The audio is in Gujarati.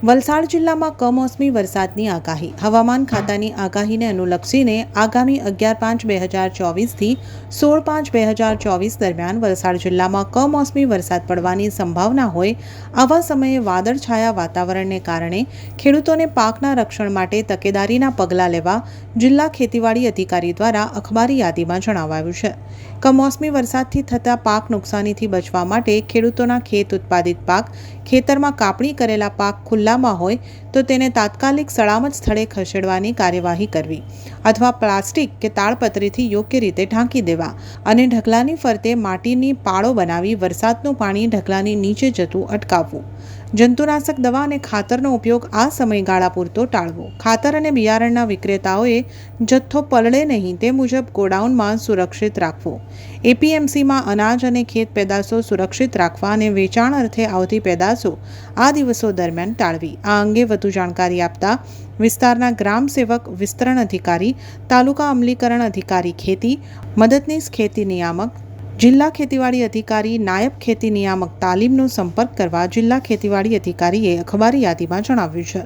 વલસાડ જિલ્લામાં કમોસમી વરસાદની આગાહી. હવામાન ખાતાની આગાહીને અનુલક્ષીને આગામી અગિયાર પાંચ બે હજાર ચોવીસથી સોળ પાંચ બે હજાર ચોવીસ દરમિયાન વલસાડ જિલ્લામાં કમોસમી વરસાદ પડવાની સંભાવના હોય આવા સમયે વાદળછાયા વાતાવરણને કારણે ખેડૂતોને પાકના રક્ષણ માટે તકેદારીના પગલાં લેવા જિલ્લા ખેતીવાડી અધિકારી દ્વારા અખબારી યાદીમાં જણાવાયું છે. કમોસમી વરસાદથી થતા પાક નુકસાનીથી બચવા માટે ખેડૂતોના ખેત ઉત્પાદિત પાક ખેતરમાં કાપણી કરેલા પાક ખુલ્લામાં હોય તો તેને તાત્કાલિક સલામત સ્થળે ખસેડવાની કાર્યવાહી કરવી અથવા પ્લાસ્ટિક કે તાળપત્રીથી યોગ્ય રીતે ઢાંકી દેવા અને ઢગલાની ફરતે માટીની પાળો બનાવી વરસાદનું પાણી ઢગલાની નીચે જતું અટકાવવું. જંતુનાશક દવા અને ખાતરનો ઉપયોગ આ સમયગાળા પૂરતો ટાળવો. ખાતર અને બિયારણના વિક્રેતાઓએ જથ્થો પલળે નહીં તે મુજબ ગોડાઉનમાં સુરક્ષિત રાખવો. એપીએમસીમાં અનાજ અને ખેત પેદાશો સુરક્ષિત રાખવા અને વેચાણ અર્થે આવતી પેદાશો આ દિવસો દરમિયાન ટાળવી. આ અંગે વધુ જાણકારી આપતા વિસ્તારના ગ્રામ સેવક, વિસ્તરણ અધિકારી, તાલુકા અમલીકરણ અધિકારી ખેતી, મદદનીશ ખેતી નિયામક જિલ્લા ખેતીવાડી અધિકારી નાયબ ખેતી નિયામક તાલીમનો સંપર્ક કરવા જિલ્લા ખેતીવાડી અધિકારીએ અખબારી યાદીમાં જણાવ્યું છે.